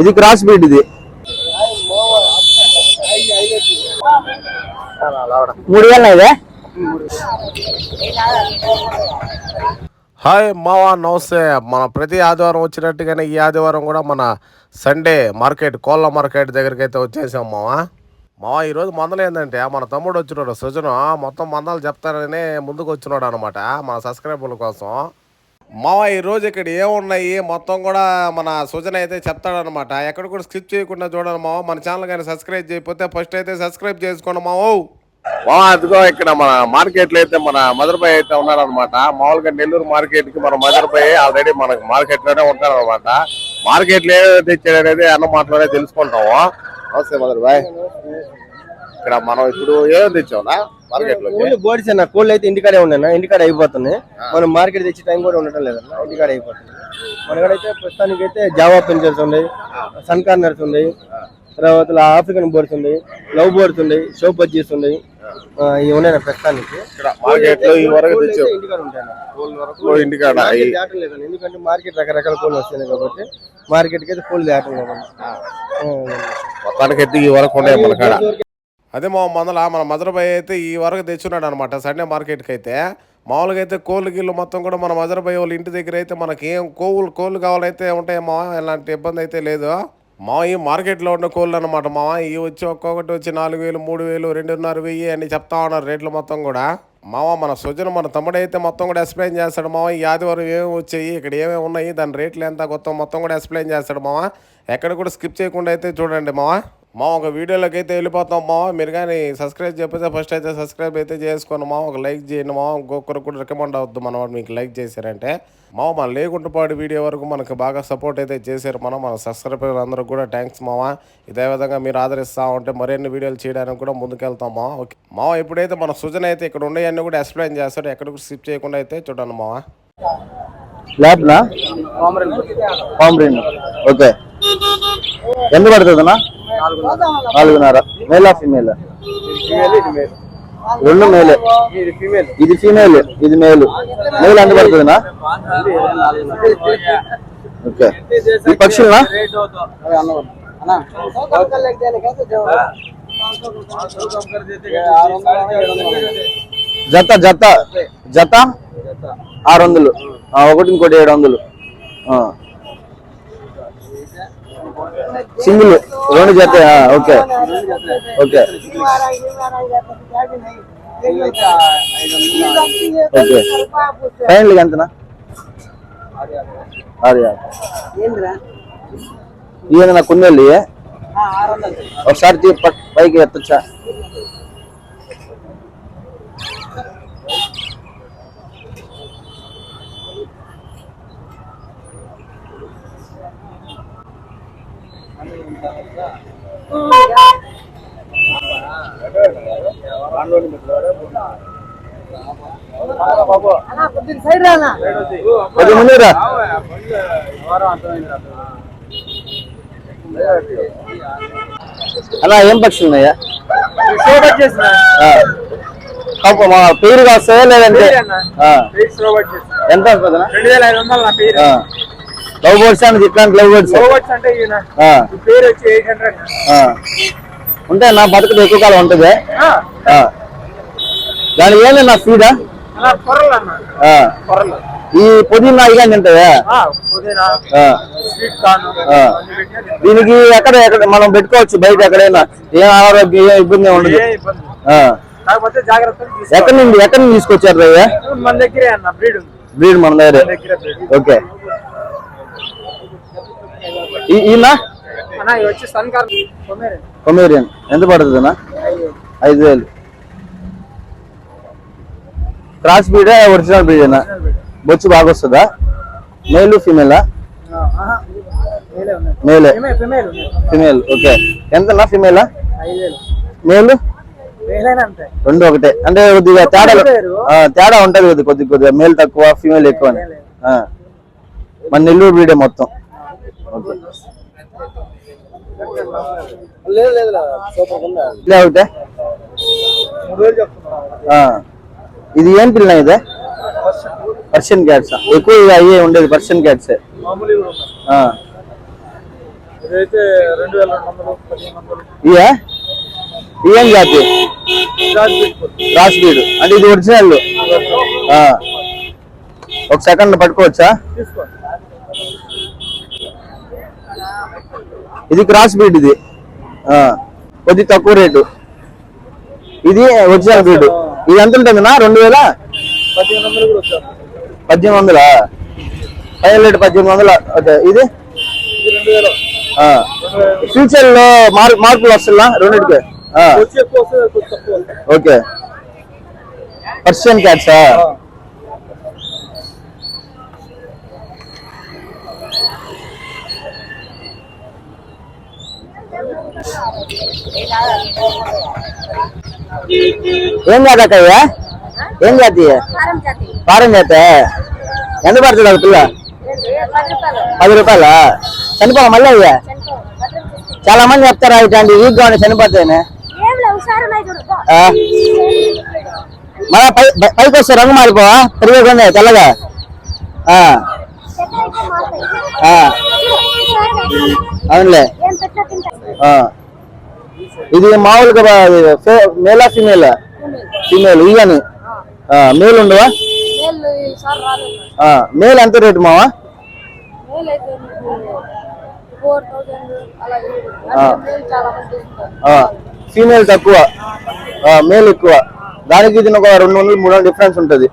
ఇది cross bead ఇది. మూడు వేల ఇదే? హాయ్ మావా నమస్తే. మన ప్రతి ఆదివారం వచ్చినట్టుగానే ఈ ఆదివారం కూడా మన సండే మార్కెట్ కోళ్ళ మార్కెట్ దగ్గరికి అయితే వచ్చేసాం మావా. మావా ఈరోజు మందలు ఏంటంటే మన తమ్ముడు వచ్చినాడు సృజన. మొత్తం మందలు చెప్తారని ముందుకు వచ్చినాడు అనమాట మన సబ్స్క్రైబర్ల కోసం. మావా ఈ రోజు ఇక్కడ ఏమున్నాయి? మొత్తం కూడా మన సృజన అయితే చెప్తాడనమాట ఎక్కడ కూడా స్కిప్ చేయకుండా చూడండి మావ. మన ఛానల్ కానీ సబ్స్క్రైబ్ చేయకపోతే ఫస్ట్ అయితే సబ్స్క్రైబ్ చేసుకోండి మావో. మా అదిగో ఇక్కడ మన మార్కెట్లో అయితే మన మదర్బాయ్ అయితే ఉన్నారనమాట మామూలుగా నెల్లూరు మార్కెట్కి మన మదర్బాయ్ ఆల్రెడీ మనకు మార్కెట్లోనే ఉంటారనమాట మార్కెట్లో ఏదైతే ఏదో అన్న మాటలోనే తెలుసుకుంటాము. నమస్తే మదర్బాయ్ ఇక్కడ మనం ఇప్పుడు ఏదో తెచ్చావునా? మార్కెట్లో బోడిస్ అన్న కోళ్ళు అయితే ఇంటికాడే ఉన్నాయి ఇంటికాడ అయిపోతున్నాయి. మనం మార్కెట్ తెచ్చే టైం కూడా ఉండటం లేదన్న ఇంటికాడ అయిపోతుంది మనకడైతే ప్రస్తుతానికి అయితే జావా పెన్షన్స్ ఉన్నాయి సన్ కార్నర్స్ ఉన్నాయి తర్వాత ఆఫ్రికన్ బోర్డ్స్ ఉన్నాయి లవ్ బోర్డ్స్ ఉన్నాయి షో బజ్జీస్ ఉన్నాయి ఇవి ఉన్నాయి ప్రస్తుతానికి. మార్కెట్లో ఈ వరకు తెచ్చావు. ఇంటికాడ ఎందుకంటే మార్కెట్ రకరకాల కోళ్ళు వస్తున్నాయి కాబట్టి మార్కెట్కి అయితే కోళ్ళు దాటం లేదన్న మొత్తానికి అయితే ఈ వరకు ఉన్నాయి మన కాడ. అదే మా మందల మన మదర్బాయ్ అయితే ఈ వరకు తెచ్చున్నాడు అనమాట సండే మార్కెట్కి అయితే మామూలుగా అయితే కోళ్ళు గిళ్ళు మొత్తం కూడా మన మదర్బాయ్ వాళ్ళ ఇంటి దగ్గర అయితే మనకి ఏం కోవులు కోళ్ళు కావాలైతే ఉంటాయమ్మా ఎలాంటి ఇబ్బంది అయితే లేదు. మా ఈ మార్కెట్లో ఉన్న కోళ్ళు అనమాట మా ఈ వచ్చి ఒక్కొక్కటి వచ్చి నాలుగు వేలు మూడు వేలు రెండున్నర వెయ్యి అని చెప్తా ఉన్నారు రేట్లు మొత్తం కూడా. మావా మన సుజన మన తమ్ముడైతే మొత్తం కూడా ఎక్స్ప్లెయిన్ చేస్తాడు మావా ఈ ఆదివారం ఏమేమి వచ్చాయి ఇక్కడ ఏమేమి ఉన్నాయి దాని రేట్లు ఎంత కొత్త మొత్తం కూడా ఎక్స్ప్లెయిన్ చేస్తాడు మావా ఎక్కడ కూడా స్కిప్ చేయకుండా అయితే చూడండి మావా మా ఒక వీడియోలోకి అయితే వెళ్ళిపోతాం మావ. మీరు కానీ సబ్స్క్రైబ్ చెప్పితే ఫస్ట్ అయితే సబ్స్క్రైబ్ అయితే చేసుకోండి మా ఒక లైక్ చేయండి మా ఇంకొకరు కూడా రికమెండ్ అవుద్ది మన వాడు మీకు లైక్ చేశారంటే. మా మన లేకుంటుపాడు వీడియో వరకు మనకు బాగా సపోర్ట్ అయితే చేశారు మనం మన సబ్స్క్రైబర్ అందరూ కూడా. థ్యాంక్స్ మావా. ఇదే విధంగా మీరు ఆదరిస్తూ ఉంటే మరిన్ని వీడియోలు చేయడానికి కూడా ముందుకెళ్తాం మావా. ఓకే మావా ఇప్పుడైతే మన సుజన్ అయితే ఇక్కడ ఉండేవన్నీ కూడా ఎక్స్ప్లెయిన్ చేస్తాడు ఎక్కడ కూడా స్కిప్ చేయకుండా అయితే చూడండి మావా. ఓకే ఎంత పడుతుంది అన్న? నాలుగున్నర. మేల్ ఫీమేల్ రెండు మేలే ఇది ఫీమేల్ ఇది మేల్ మేల్ ఎంత పడుతుందినా? ఓకే. ఈ పక్షులనా? జత జత. జత? ఆరు వందలు. ఒకటి ఇంకోటి ఏడు వందలు. సింగిల్ రెండు జత ఓకే ఓకే ఓకే ఫైనల్ ఎంతనా ఇవన్నీ కొన్నేళ్ళు ఇవే? ఒకసారి పైకి ఎత్తచ్చా? కొద్ది అలా ఏం పక్షులు ఉన్నాయా. పాపం మా పేరు కాస్తాయా లేదంటే. ఎంత రెండు వేల ఐదు వందలు నా పేరు. లవ్ బర్డ్స్ అనేది ఇట్లాంటి లవ్ బర్డ్స్ కోవట్స్ అంటే ఈయన ఆ, ఈ పేరు వచ్చి ఎయిట్ హండ్రెడ్. ఆ. ఉంటే నా బతుకు ఎక్కువ కాలం ఉంటుంది. ఆ. దానికి ఏంటి నా ఫీడా ఈ పుదీనా ఇగా తింటాయా. దీనికి ఎక్కడ ఎక్కడ మనం పెట్టుకోవచ్చు బయట ఎక్కడైనా? ఏం ఆరోగ్యం ఇబ్బంది ఉండదు. ఎక్కడి నుండి ఎక్కడి నుంచి తీసుకొచ్చారు రయ్య మన దగ్గరే బ్రీడ్ మన దగ్గరే. ఓకే ఈ- ఈయన అన్న ఇవి వచ్చి సన్ కార్న్ కొమ్మేరండి కొమేరియన్. ఎంత పడుతుందన్నా ఐదు వేలు. క్రాస్ బ్రీడ్ ఒరిజినల్ బ్రీడ్ అన్న? బొచ్చు బాగా వస్తుందా? మేలు ఫీమేలా మేలే ఫిమేల్ ఓకే ఎంతనా ఫీమేలా మేలు రెండు ఒకటే. అంటే కొద్దిగా తేడా తేడా ఉంటది కొద్ది కొద్ది కొద్దిగా. మేల్ తక్కువ ఫీమేల్ ఎక్కువ. మన నెల్లూరు బ్రీడే మొత్తం? లేదు లేదు ఇదే ఏం పిల్ల ఇదే? Persian cats. ఎక్కువ అయ్యే ఉండేది పర్షియన్ క్యాట్స్. ఇయా? ఇదేం జాతి? రాజ్ పెట్టుకోండి క్రాస్ బీడ్ అంటే ఇది ఒరిజినల్. ఒక సెకండ్ పట్టుకోవచ్చా? ఇది క్రాస్ బీడ్ ఇది. కొద్ది తక్కువ రేటు. ఇది ఒరిజినల్ బీడ్ ఇది ఎంత ఉంటుందినా రెండు వేల? పదిహేను పద్దెనిమిది వందల? ఫైనల్ రేట్ పద్దెనిమిది వందల. ఇది? ఫ్యూచర్లో మార్ మార్పులు వస్తుందా? రెండింటికి? ఓకే. పర్షియన్ క్యాట్సా ఏం జాతి అక్కయ్య ఏం జాతి కారం జాతి పారం జాత ఎంత పడుతుంది ఒక పిల్ల పది రూపాయలు పది రూపాయలా చనిపోవాలి మళ్ళీ అయ్యా చాలా మంది చెప్తారా ఇట్లాంటి వీక్ గా ఉండి చనిపోతాయని ఏం లేవు సార్ ఉన్నాయి చూడు పో. ఆ, మళ్ళా పై పై- పైకి వస్తే రంగు మారిపోవా పెరిగకుండా తెల్లగా ఆ, చెత్త అయితే మారుతాయి. ఆ, అవునులే ఇది మామూలుగా మేలా ఫీమేల్ ఫీమేల్ ఇయ్యని మేల్ ఉండవా? మేల్ ఎంత రేటు మావా? ఫీమేల్ తక్కువ. మేల్ ఎక్కువ. దానికి దీని ఒక రెండు వందలు మూడు వందలు డిఫరెన్స్ ఉంటుంది.